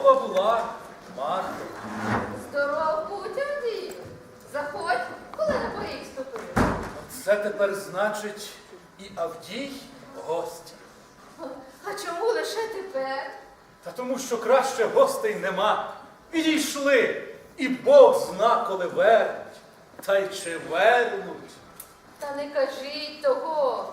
здорова була, Марто. Здоров путь, Андрію. Заходь, коли на поріг ступив. Це тепер значить і Авдій гості. А чому лише тепер? Та тому, що краще гостей нема. Відійшли, і Бог зна, коли вернуть. Та й чи вернуть. Та не кажіть того.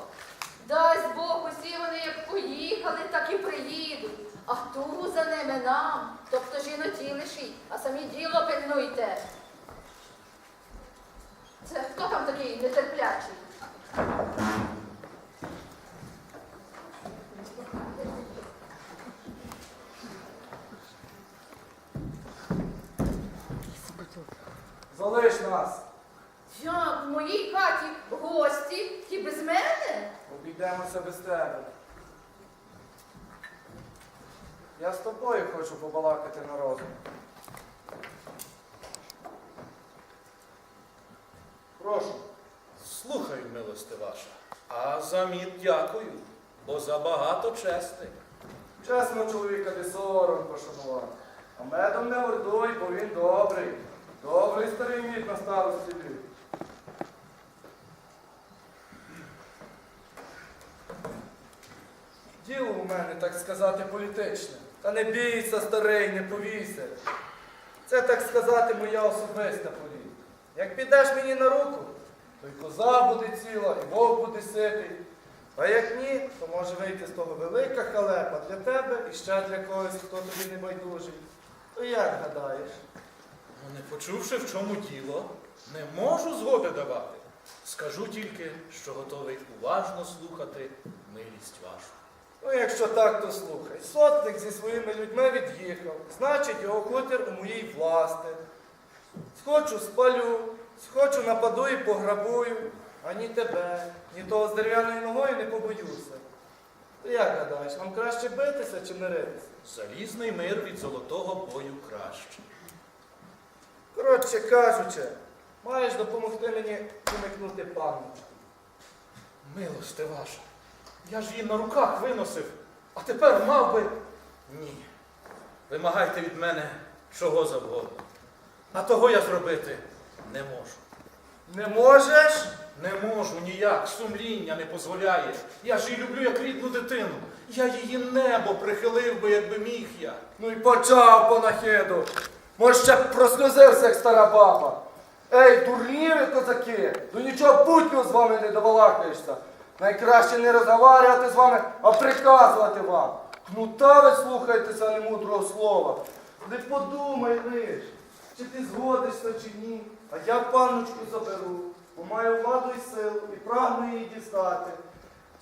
Дасть Бог усі вони як поїхали, так і приїдуть. А ту за ними нам, тобто жіноті лишіть, а самі діло пильнуйте. Це хто там такий нетерплячий? Залиш нас. Як в моїй хаті гості і без мене? Обійдемося без тебе. Я з тобою хочу побалакати на розум. Прошу. Слухай, милости ваша, а замін дякую, бо забагато чести. Чесно чоловіка не сором пошанувати. А медом не ордуй, бо він добрий. Добрий старий мід на старості літ. Діло у мене, так сказати, політичне. Та не бійся, старий, не повійся. Це, так сказати, моя особиста політика. Як підеш мені на руку, то й коза буде ціла, і вовк буде ситий. А як ні, то може вийти з того велика халепа для тебе і ще для когось, хто тобі не байдужий. То як гадаєш? Ну, не почувши, в чому діло, не можу згоди давати. Скажу тільки, що готовий уважно слухати милість вашу. Ну, якщо так, то слухай. Сотник зі своїми людьми від'їхав, значить його хутір у моїй власти. Схочу спалю, схочу нападу і пограбую, а ні тебе, ні того з дерев'яною ногою не побоюся. То як гадаєш, нам краще битися чи миритися? Залізний мир від золотого бою краще. Коротше кажучи, маєш допомогти мені уникнути пам'ять. Милости ваша, я ж її на руках виносив, а тепер мав би. Ні. Вимагайте від мене чого завгодно. А того я зробити не можу. Не можеш? Не можу ніяк, сумління не дозволяє. Я ж її люблю як рідну дитину. Я її небо прихилив би, якби міг я. Ну й почав панахиду. Може, ще б прослюзився, як стара баба. Ей, дурні ви, козаки, до нічого путнього з вами не довалакаєшся. Найкраще не розговарювати з вами, а приказувати вам. Кнута ви слухайтеся, а не мудрого слова. Не подумай лиш, чи ти згодишся чи ні. А я панночку заберу, бо маю владу і силу і прагну її дістати.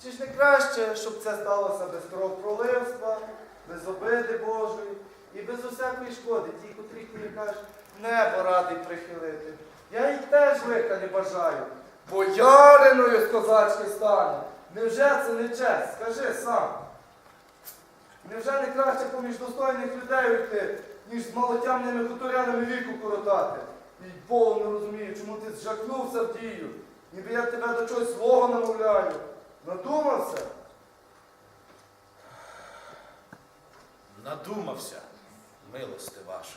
Чи ж не краще, щоб це сталося без кровопроливства, без обиди Божої і без усякої шкоди, ті, котрі, коли кажеш, небо радий прихилити. Я їй теж лиха не бажаю. Бояриною з козачки стане. Невже це не честь? Скажи сам. Невже не краще поміж достойних людей йти, ніж з малотямними хуторянами віку коротати? І Богу не розумію, чому ти зжахнувся в дію, ніби я тебе до чогось свого намовляю. Надумався? Надумався, милости ваша.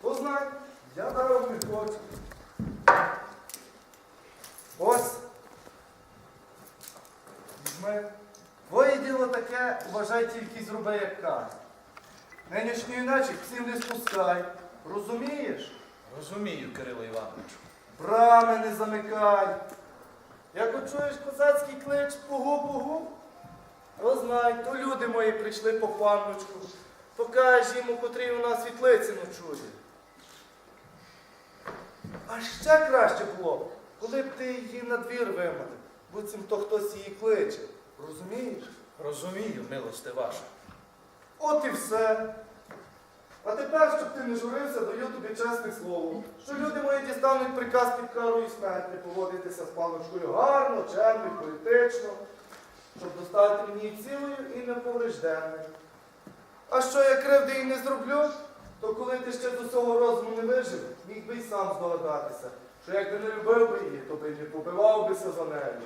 Познай, я даром не хочу. Ось. Візьми. Твоє таке, вважай тільки зроби, як каже. Нинішньої ночі всім не спускай. Розумієш? Розумію, Кирило Івановичу. Брами не замикай. Як от чуєш козацький клич пугу-пугу, то знай, то люди мої прийшли по панночку. Покаж їм, у котрій у нас світлиці ночує. А ще краще було, б, коли б ти її на двір виманив, буцім то хтось її кличе. Розумієш? Розумію, милости ваша. От і все. А тепер, щоб ти не журився, даю тобі чесне слово, що люди мої дістануть приказ під карою смерті поводитися з паночкою гарно, чемно і політично, щоб доставити мені цілою і неповрежденною. А що я кривди і не зроблю, то коли ти ще до цього розуму не вижив, міг би й сам здогадатися, що якби не любив би її, то би не побивав бися за нею.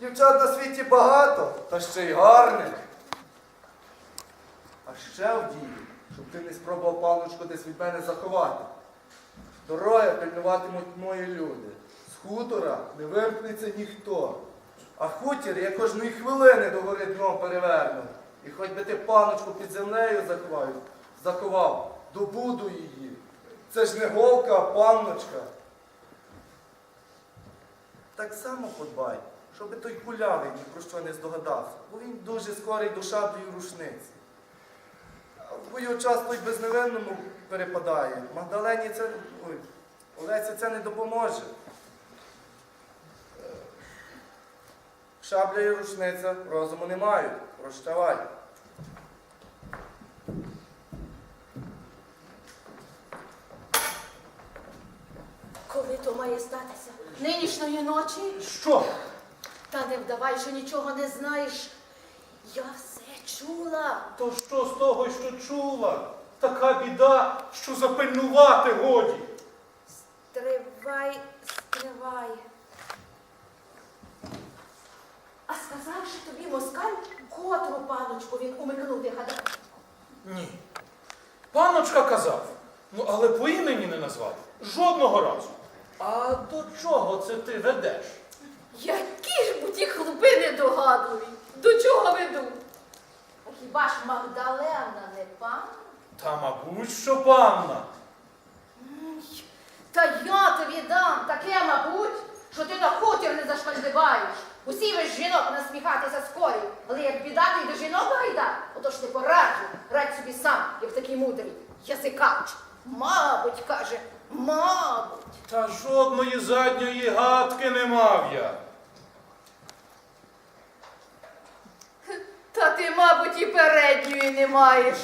Дівчат на світі багато, та ще й гарних. А ще в дії, щоб ти не спробував панночку десь від мене заховати. Дороги пильнуватимуть мої люди. З хутора не вимкнеться ніхто. А хутір я кожної хвилини до гори дном переверну. І хоч би ти паночку під землею заховав, заховав, добуду її. Це ж не голка, а панночка. Так само подбай, щоби той кулявий ні про що не здогадався, бо він дуже скорий до шаблі і рушниці. А В бою часто й безневинному перепадає. Магдалені це. Ой, Олесі це не допоможе. Шабля і рушниця розуму не мають. Прощавай. Коли то має статися? Нинішньої ночі? Що? Та не вдавай, що нічого не знаєш. Я все чула. То що з того, що чула? Така біда, що запильнувати годі. Стривай, стривай. А сказавши тобі москаль, котру паночку він умикнути гадав. Ні. Паночка казав, ну але по імені не назвав. Жодного разу. А до чого це ти ведеш? Бо ті хлопи недогадливі? До чого ведуть? А хіба ж Магдалена не пан? Та, мабуть, що панна. Ой, Та я тобі дам таке, мабуть, що ти на хутір не зашкандибаєш. Усі ви з жінок насміхатися скорі, але як біда, то й до жінок гайда, отож не пораджу, радь собі сам, як такий мудрий, язикач. Мабуть, каже, мабуть. Та жодної задньої гадки не мав я. Та ти, мабуть, і передньої не маєш,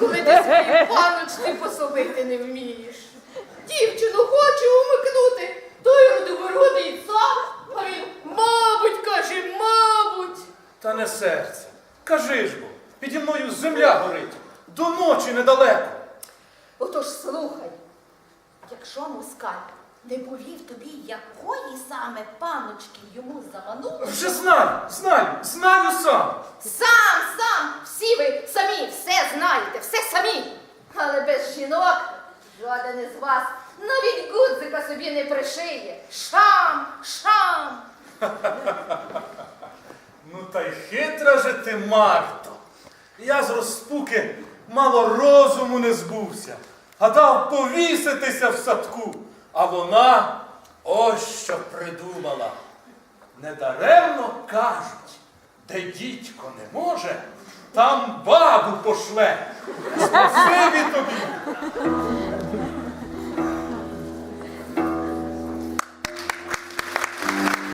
коли ти свої паночки пособити не вмієш. Дівчину хоче умикнути, той родовородий сам, а він, мабуть, каже, мабуть. Та не серце. Кажи ж бо, піді мною земля горить. До ночі недалеко. Отож слухай, якщо москаль не повів тобі, якої саме паночки йому заманув, Вже знаю, знаю, знаю сам. сам, сам, всі ви самі все знаєте, все самі. Але без жінок жоден із вас навіть гудзика собі не пришиє. Шам, шам. Ну та й хитра же ти, Марто. Я з розпуки мало розуму не збувся. Гадав повіситися в садку, а вона ось що придумала. Недаремно кажуть, де дідько не може, там бабу пошле. Спасибі тобі.